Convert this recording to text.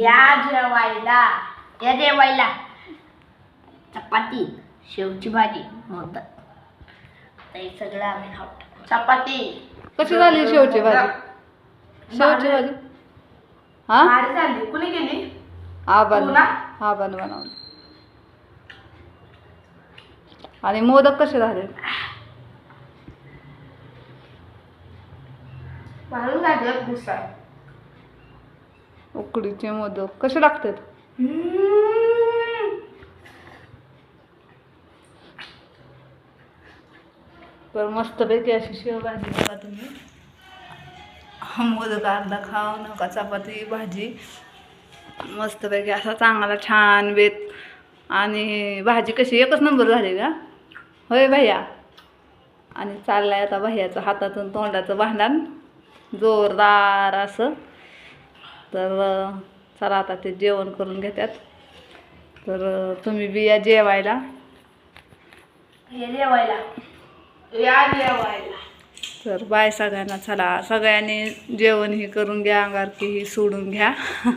या जेवायला या जेवायला. चपाती शेवची भाजी मोदक. ते सगळं आम्ही खाऊ. चपाती. कशी झाली शेवची भाजी? शेवची भाजी? हा? भारी झाली. कुणी केली? आबान तू ना? आबान बनवलं आणि मोदक कसे झाले? भारी झाली गुस्सा उकडीचे मोदक. कसे लागतात? तर मस्तपैकी अशी शेवभाजी बघा तुम्ही. मोदक अर्धा खाऊ नका चपाती भाजी. मस्तपैकी असा चांगला छान बेत आणि भाजी कशी एकच नंबर झाली का? होय भैया. आणि चाललाय आता भैयाचं हातातून तोंडाचं भांडण. जोरदार असं. तर चला आता ते जेवण करून घेतात तर तुम्ही बी या जेवायला. तर बाय सगळ्यांना चला. सगळ्यांनी जेवण ही करून घ्या अंगारकी ही सोडून घ्या.